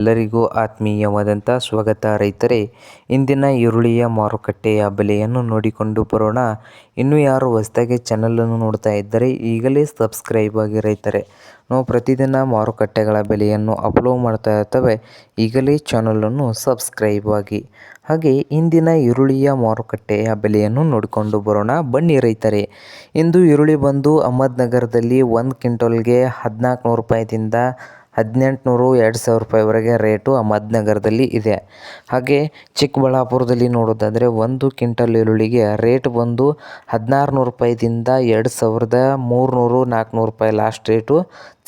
ಎಲ್ಲರಿಗೂ ಆತ್ಮೀಯವಾದಂಥ ಸ್ವಾಗತ. ರೈತರೇ, ಇಂದಿನ ಈರುಳ್ಳಿಯ ಮಾರುಕಟ್ಟೆಯ ಬೆಲೆಯನ್ನು ನೋಡಿಕೊಂಡು ಬರೋಣ. ಇನ್ನು ಯಾರು ಹೊಸದಾಗಿ ಚಾನಲನ್ನು ನೋಡ್ತಾ ಇದ್ದರೆ ಈಗಲೇ ಸಬ್ಸ್ಕ್ರೈಬ್ ಆಗಿ ರೈತರೆ. ನಾವು ಪ್ರತಿದಿನ ಮಾರುಕಟ್ಟೆಗಳ ಬೆಲೆಯನ್ನು ಅಪ್ಲೋಡ್ ಮಾಡ್ತಾ ಇರ್ತವೆ. ಈಗಲೇ ಚಾನಲನ್ನು ಸಬ್ಸ್ಕ್ರೈಬ್ ಆಗಿ. ಹಾಗೆ ಇಂದಿನ ಈರುಳ್ಳಿಯ ಮಾರುಕಟ್ಟೆಯ ಬೆಲೆಯನ್ನು ನೋಡಿಕೊಂಡು ಬರೋಣ. ಬನ್ನಿ ರೈತರೇ, ಇಂದು ಈರುಳ್ಳಿ ಬಂದು ಅಹಮದ್ನಗರದಲ್ಲಿ ಒಂದು ಕ್ವಿಂಟಲ್ಗೆ ಹದಿನಾಲ್ಕು ನೂರು ರೂಪಾಯಿದಿಂದ ಹದಿನೆಂಟುನೂರು ಎರಡು ಸಾವಿರ ರೂಪಾಯಿವರೆಗೆ ರೇಟು ಅಹಮದ್ನಗರದಲ್ಲಿ ಇದೆ. ಹಾಗೆ ಚಿಕ್ಕಬಳ್ಳಾಪುರದಲ್ಲಿ ನೋಡೋದಾದರೆ ಒಂದು ಕ್ವಿಂಟಲ್ ಈರುಳ್ಳಿಗೆ ರೇಟ್ ಬಂದು ಹದಿನಾರು ನೂರು ರೂಪಾಯಿದಿಂದ ಎರಡು ಸಾವಿರದ ಮೂರುನೂರು ನಾಲ್ಕುನೂರು ರೂಪಾಯಿ ಲಾಸ್ಟ್ ರೇಟು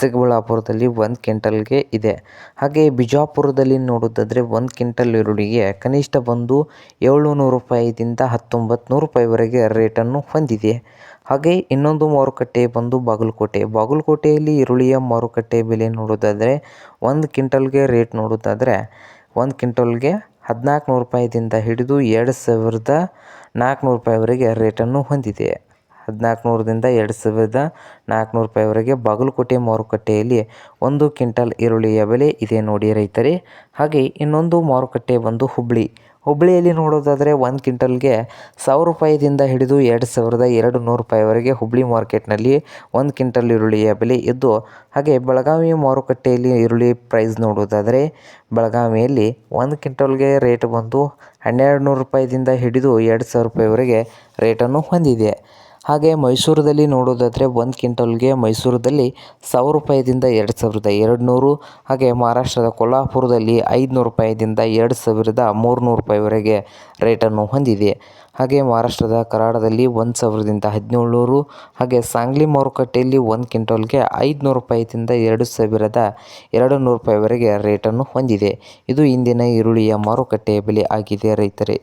ಚಿಕ್ಕಬಳ್ಳಾಪುರದಲ್ಲಿ ಒಂದು ಕ್ವಿಂಟಲ್ಗೆ ಇದೆ. ಹಾಗೆ ಬಿಜಾಪುರದಲ್ಲಿ ನೋಡೋದಾದರೆ ಒಂದು ಕ್ವಿಂಟಲ್ ಈರುಳ್ಳಿಗೆ ಕನಿಷ್ಠ ಬಂದು ಏಳುನೂರು ರೂಪಾಯಿದಿಂದ ಹತ್ತೊಂಬತ್ತು ನೂರು ರೂಪಾಯಿವರೆಗೆ ರೇಟನ್ನು ಹೊಂದಿದೆ. ಹಾಗೆ ಇನ್ನೊಂದು ಮಾರುಕಟ್ಟೆ ಬಂದು ಬಾಗಲಕೋಟೆ. ಬಾಗಲಕೋಟೆಯಲ್ಲಿ ಈರುಳ್ಳಿಯ ಮಾರುಕಟ್ಟೆ ಬೆಲೆ ನೋಡೋದಾದರೆ ಒಂದು ಕ್ವಿಂಟಲ್ಗೆ ರೇಟ್ ನೋಡೋದಾದರೆ ಒಂದು ಕ್ವಿಂಟಲ್ಗೆ ಹದಿನಾಲ್ಕು ನೂರು ರೂಪಾಯಿದಿಂದ ಹಿಡಿದು ಎರಡು ಸಾವಿರದ ನಾಲ್ಕುನೂರು ರೂಪಾಯಿವರೆಗೆ ರೇಟನ್ನು ಹೊಂದಿದೆ. ಹದಿನಾಲ್ಕು ನೂರರಿಂದ ಎರಡು ಸಾವಿರದ ನಾಲ್ಕುನೂರು ರೂಪಾಯಿವರೆಗೆ ಬಾಗಲಕೋಟೆ ಮಾರುಕಟ್ಟೆಯಲ್ಲಿ ಒಂದು ಕ್ವಿಂಟಲ್ ಈರುಳ್ಳಿಯ ಬೆಲೆ ಇದೆ ನೋಡಿ ರೈತರೇ. ಹಾಗೆ ಇನ್ನೊಂದು ಮಾರುಕಟ್ಟೆ ಬಂದು ಹುಬ್ಬಳ್ಳಿ ಹುಬ್ಬಳ್ಳಿಯಲ್ಲಿ ನೋಡೋದಾದರೆ ಒಂದು ಕ್ವಿಂಟಲ್ಗೆ ಸಾವಿರ ರೂಪಾಯಿದಿಂದ ಹಿಡಿದು ಎರಡು ಸಾವಿರದ ಎರಡು ನೂರು ರೂಪಾಯಿವರೆಗೆ ಹುಬ್ಬಳ್ಳಿ ಮಾರ್ಕೆಟ್ನಲ್ಲಿ ಒಂದು ಕ್ವಿಂಟಲ್ ಈರುಳ್ಳಿಯ ಬೆಲೆ ಇದ್ದು, ಹಾಗೆ ಬೆಳಗಾವಿ ಮಾರುಕಟ್ಟೆಯಲ್ಲಿ ಈರುಳ್ಳಿ ಪ್ರೈಸ್ ನೋಡೋದಾದರೆ ಬೆಳಗಾವಿಯಲ್ಲಿ ಒಂದು ಕ್ವಿಂಟಲ್ಗೆ ರೇಟ್ ಬಂದು ಹನ್ನೆರಡು ನೂರು ರೂಪಾಯಿದಿಂದ ಹಿಡಿದು ಎರಡು ಸಾವಿರ ರೂಪಾಯಿವರೆಗೆ ರೇಟನ್ನು ಹೊಂದಿದೆ. ಹಾಗೆ ಮೈಸೂರದಲ್ಲಿ ನೋಡೋದಾದರೆ ಒಂದು ಕ್ವಿಂಟಲ್ಗೆ ಮೈಸೂರದಲ್ಲಿ ಸಾವಿರ ರೂಪಾಯಿದಿಂದ ಎರಡು ಸಾವಿರದ ಎರಡು ನೂರು ಹಾಗೆ ಮಹಾರಾಷ್ಟ್ರದ ಕೊಲ್ಹಾಪುರದಲ್ಲಿ ಐದುನೂರು ರೂಪಾಯಿದಿಂದ ಎರಡು ಸಾವಿರದ ಮೂರುನೂರು ರೂಪಾಯಿವರೆಗೆ ರೇಟನ್ನು ಹೊಂದಿದೆ. ಹಾಗೆ ಮಹಾರಾಷ್ಟ್ರದ ಕರಾಡದಲ್ಲಿ ಒಂದು ಸಾವಿರದಿಂದ ಹದಿನೇಳು ನೂರು ಹಾಗೆ ಸಾಂಗ್ಲಿ ಮಾರುಕಟ್ಟೆಯಲ್ಲಿ ಒಂದು ಕ್ವಿಂಟಲ್ಗೆ ಐದುನೂರು ರೂಪಾಯಿದಿಂದ ಎರಡು ಸಾವಿರದ ಎರಡು ನೂರು ರೂಪಾಯಿವರೆಗೆ ರೇಟನ್ನು ಹೊಂದಿದೆ. ಇದು ಇಂದಿನ ಈರುಳ್ಳಿಯ ಮಾರುಕಟ್ಟೆಯ ಬೆಲೆ ಆಗಿದೆ ರೈತರೇ.